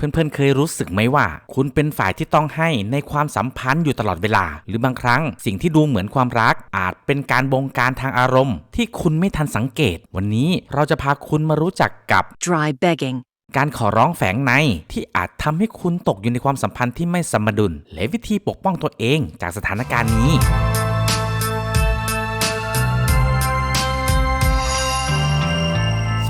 เพื่อนๆ เคยรู้สึกไหมว่า คุณเป็นฝ่ายที่ต้องให้ในความสัมพันธ์อยู่ตลอดเวลา หรือบางครั้งสิ่งที่ดูเหมือนความรัก อาจเป็นการบงการทางอารมณ์ ที่คุณไม่ทันสังเกต วันนี้เราจะพาคุณมารู้จักกับ dry begging, การขอร้องแฝงในที่อาจทำให้คุณตกอยู่ในความสัมพันธ์ที่ไม่สมดุล และวิธีปกป้องตัวเองจากสถานการณ์นี้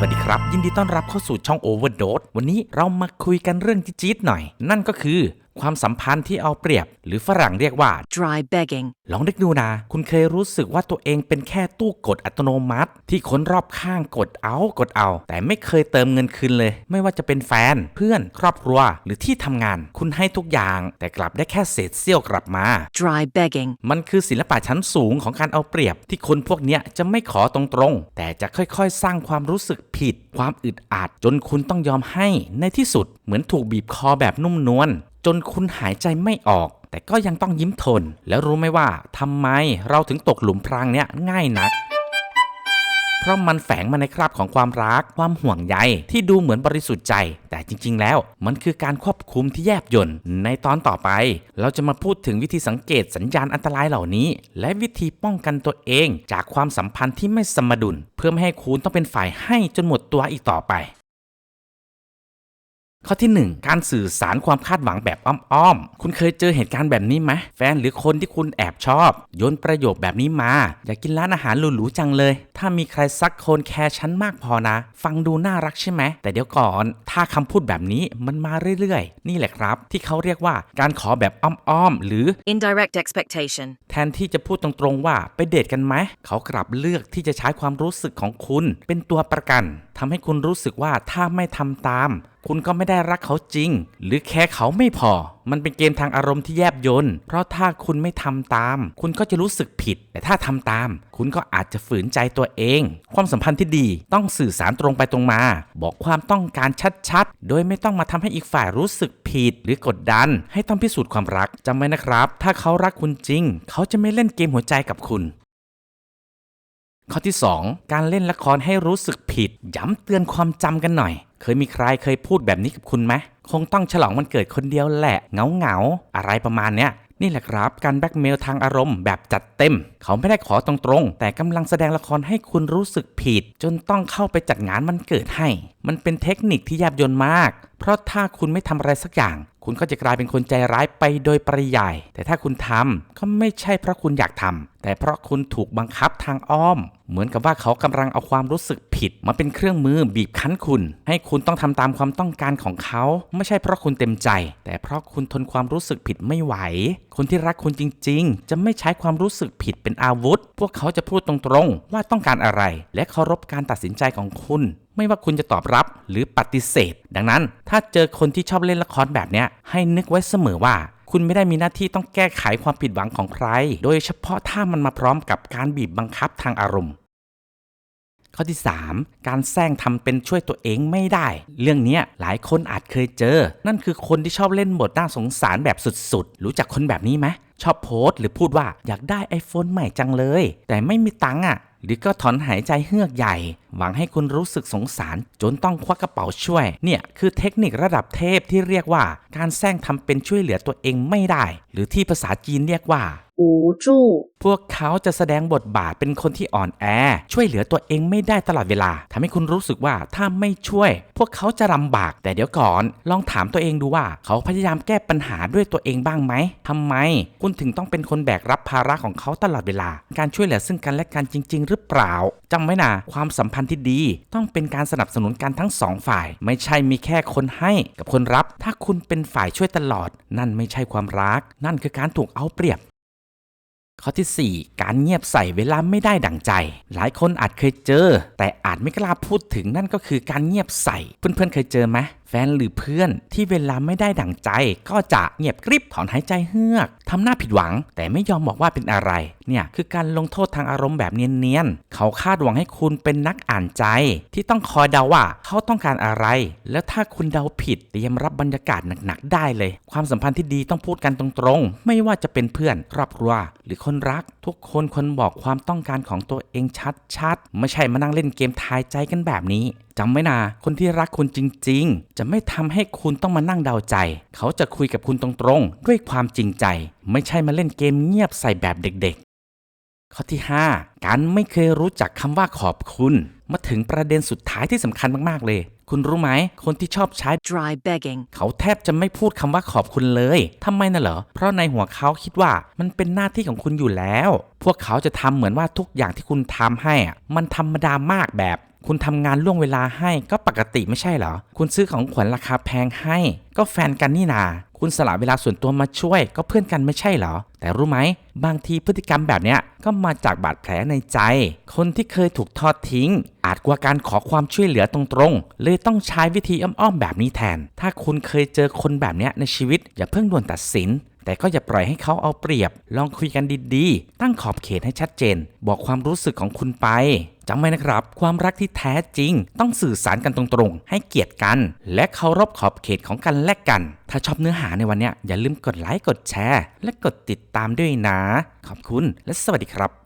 วัสดีครับ ยินดีต้อนรับเข้าสู่ช่อง Overdose วันนี้เรามาคุยกันเรื่องจี๊ดๆหน่อย นั่นก็คือ ความสัมพันธ์ที่เอาเปรียบ หรือฝรั่งเรียกว่า dry begging, ลองนึกดูนะ คุณเคยรู้สึกว่าตัวเองเป็นแค่ตู้กดอัตโนมัติ ที่คนรอบข้างกดเอา กดเอา แต่ไม่เคยเติมเงินคืนเลย ไม่ว่าจะเป็นแฟน เพื่อน ครอบครัว หรือที่ทำงาน คุณให้ทุกอย่าง แต่กลับได้แค่เศษเสี้ยวกลับมา dry begging, มันคือศิลปะชั้นสูงของการเอาเปรียบ ที่คนพวกเนี้ยจะไม่ขอตรงๆ แต่จะค่อยๆ สร้างความรู้สึกผิด ความอึดอัดจนคุณต้องยอมให้ในที่สุดเหมือนถูกบีบคอแบบนุ่มนวล จนคุณหายใจไม่ออก แต่ก็ยังต้องยิ้มทน แล้วรู้ไหมว่าทำไมเราถึงตกหลุมพรางเนี้ยง่ายนักเพราะมันแฝงมาในคราบของความรัก ความห่วงใยที่ดูเหมือนบริสุทธิ์ใจ แต่จริง ๆ แล้ว มันคือการควบคุมที่แยบยลในตอนต่อไป เราจะมาพูดถึงวิธีสังเกตสัญญาณอันตรายเหล่านี้ และวิธีป้องกันตัวเอง จากความสัมพันธ์ที่ไม่สมดุล เพื่อไม่ให้คุณต้องเป็นฝ่ายให้จนหมดตัวอีกต่อไป ข้อที่ 1 การสื่อสารความคาดหวังแบบอ้อมๆ คุณเคยเจอเหตุการณ์แบบนี้ไหมแฟนหรือคนที่คุณแอบชอบโยนประโยคแบบนี้มา อยากกินร้านอาหารหรูๆจังเลย ถ้ามีใครสักคนแคร์ฉันมากพอนะ ฟังดูน่ารักใช่ไหม แต่เดี๋ยวก่อนถ้าคำพูดแบบนี้มันมาเรื่อยๆ นี่แหละครับ ที่เขาเรียกว่าการขอแบบอ้อมๆ หรือ indirect expectation, แทนที่จะพูดตรงๆว่าไปเดทกันไหม เขากลับเลือกที่จะใช้ความรู้สึกของคุณ เป็นตัวประกันทำให้คุณรู้สึกว่าถ้าไม่ทำตาม คุณก็ไม่ได้รักเขาจริง หรือแค่เขาไม่พอ มันเป็นเกมทางอารมณ์ที่แยบยนเพราะถ้าคุณไม่ทำตาม คุณก็จะรู้สึกผิด แต่ถ้าทำตาม คุณก็อาจจะฝืนใจตัวเอง ความสัมพันธ์ที่ดีต้องสื่อสารตรงไปตรงมา บอกความต้องการชัดๆ โดยไม่ต้องมาทำให้อีกฝ่ายรู้สึกผิดหรือกดดัน ให้ต้องพิสูจน์ความรักจำไว้นะครับ ถ้าเขารักคุณจริง เขาจะไม่เล่นเกมหัวใจกับคุณข้อที่ 2 การเล่นละครให้รู้สึกผิด ย้ำเตือนความจำกันหน่อย เคยมีใครเคยพูดแบบนี้กับคุณไหมคงต้องฉลองวันเกิดคนเดียวแหละเงาเงาอะไรประมาณเนี้ย นี่แหละครับ การแบ็กเมลทางอารมณ์แบบจัดเต็ม เขาไม่ได้ขอตรงๆ แต่กำลังแสดงละครให้คุณรู้สึกผิด จนต้องเข้าไปจัดงานมันเกิดให้ มันเป็นเทคนิคที่แยบยนมาก เพราะถ้าคุณไม่ทำอะไรสักอย่าง คุณก็จะกลายเป็นคนใจร้ายไปโดยปริยาย แต่ถ้าคุณทำก็ไม่ใช่เพราะคุณอยากทำแต่เพราะคุณถูกบังคับทางอ้อม เหมือนกับว่าเขากำลังเอาความรู้สึกผิด มาเป็นเครื่องมือบีบคั้นคุณ ให้คุณต้องทำตามความต้องการของเขา ไม่ใช่เพราะคุณเต็มใจ แต่เพราะคุณทนความรู้สึกผิดไม่ไหว คนที่รักคุณจริง ๆ จะไม่ใช้ความรู้สึกผิดเป็นอาวุธ พวกเขาจะพูดตรงๆ ว่าต้องการอะไร และเคารพการตัดสินใจของคุณไม่ว่าคุณจะตอบรับหรือปฏิเสธ ดังนั้น ถ้าเจอคนที่ชอบเล่นละครแบบนี้ให้นึกไว้เสมอว่า คุณไม่ได้มีหน้าที่ต้องแก้ไขความผิดหวังของใคร โดยเฉพาะถ้ามันมาพร้อมกับการบีบบังคับทางอารมณ์ ข้อที่ 3 การแซงทำเป็นช่วยตัวเองไม่ได้ เรื่องนี้หลายคนอาจเคยเจอ นั่นคือคนที่ชอบเล่นบทน่าสงสารแบบสุดๆ รู้จักคนแบบนี้ไหมชอบโพสต์หรือพูดว่าอยากได้ iPhone ใหม่จังเลย แต่ไม่มีตังค์อะ หรือก็ถอนหายใจเฮือกใหญ่ หวังให้คุณรู้สึกสงสาร จนต้องควักกระเป๋าช่วย เนี่ยคือเทคนิคระดับเทพที่เรียกว่า การแซงทำเป็นช่วยเหลือตัวเองไม่ได้ หรือที่ภาษาจีนเรียกว่า 无助，พวกเขาจะแสดงบทบาทเป็นคนที่อ่อนแอ ช่วยเหลือตัวเองไม่ได้ตลอดเวลาทำให้คุณรู้สึกว่าถ้าไม่ช่วย พวกเขาจะลำบาก แต่เดี๋ยวก่อน ลองถามตัวเองดูว่า เขาพยายามแก้ปัญหาด้วยตัวเองบ้างไหมทำไม คุณถึงต้องเป็นคนแบกรับภาระของเขาตลอดเวลา การช่วยเหลือซึ่งกันและกันจริง ๆ หรือเปล่าจำไว้นะความสัมพันธ์ที่ดี ต้องเป็นการสนับสนุนกันทั้งสองฝ่าย ไม่ใช่มีแค่คนให้กับคนรับ ถ้าคุณเป็นฝ่ายช่วยตลอด นั่นไม่ใช่ความรัก นั่นคือการถูกเอาเปรียบ ข้อที่ 4 การเงียบใส่เวลาไม่ได้ดั่งใจ หลายคนอาจเคยเจอ แต่อาจไม่กล้าพูดถึงนั่นก็คือการเงียบใส่เพื่อนๆเคยเจอไหมแฟนหรือเพื่อนที่เวลาไม่ได้ดั่งใจ ก็จะเงียบกริบถอนหายใจเฮือกทำหน้าผิดหวัง แต่ไม่ยอมบอกว่าเป็นอะไร เนี่ยคือการลงโทษทางอารมณ์แบบเนียนๆ เขาคาดหวังให้คุณเป็นนักอ่านใจ ที่ต้องคอยเดาว่าเขาต้องการอะไร แล้วถ้าคุณเดาผิดเตรียมรับบรรยากาศหนักๆได้เลย ความสัมพันธ์ที่ดีต้องพูดกันตรงๆ ไม่ว่าจะเป็นเพื่อนครอบครัวหรือคนรัก ทุกคนควรบอกความต้องการของตัวเองชัดๆไม่ใช่มานั่งเล่นเกมทายใจกันแบบนี้จำไว้นะคนที่รักคุณจริง ๆ จะไม่ทำให้คุณต้องมานั่งเดาใจ เขาจะคุยกับคุณตรงๆ ด้วยความจริงใจ ไม่ใช่มาเล่นเกมเงียบใส่แบบเด็กๆ ข้อที่ 5 การไม่เคยรู้จักคำว่าขอบคุณ มาถึงประเด็นสุดท้ายที่สำคัญมากๆเลย คุณรู้ไหม คนที่ชอบใช้ Dry begging. เขาแทบจะไม่พูดคำว่าขอบคุณเลยทำไมน่ะเหรอ เพราะในหัวเขาคิดว่ามันเป็นหน้าที่ของคุณอยู่แล้ว พวกเขาจะทำเหมือนว่าทุกอย่างที่คุณทำให้อะมันธรรมดามากแบบ คุณทำงานล่วงเวลาให้ก็ปกติไม่ใช่เหรอ คุณซื้อของขวัญราคาแพงให้ ก็แฟนกันนี่นา คุณสละเวลาส่วนตัวมาช่วย ก็เพื่อนกันไม่ใช่เหรอ แต่รู้ไหม บางทีพฤติกรรมแบบเนี้ยก็มาจากบาดแผลในใจ คนที่เคยถูกทอดทิ้ง อาจกลัวการขอความช่วยเหลือตรงๆ เลยต้องใช้วิธีอ้อมๆแบบนี้แทน ถ้าคุณเคยเจอคนแบบเนี้ยในชีวิต อย่าเพิ่งด่วนตัดสินแต่ก็อย่าปล่อยให้เขาเอาเปรียบ ลองคุยกันดีๆ ตั้งขอบเขตให้ชัดเจน บอกความรู้สึกของคุณไป จำไว้นะครับ ความรักที่แท้จริง ต้องสื่อสารกันตรงๆ ให้เกียรติกัน และเคารพขอบเขตของกันและกัน ถ้าชอบเนื้อหาในวันนี้อย่าลืมกดไลค์กดแชร์ และกดติดตามด้วยนะ ขอบคุณและสวัสดีครับ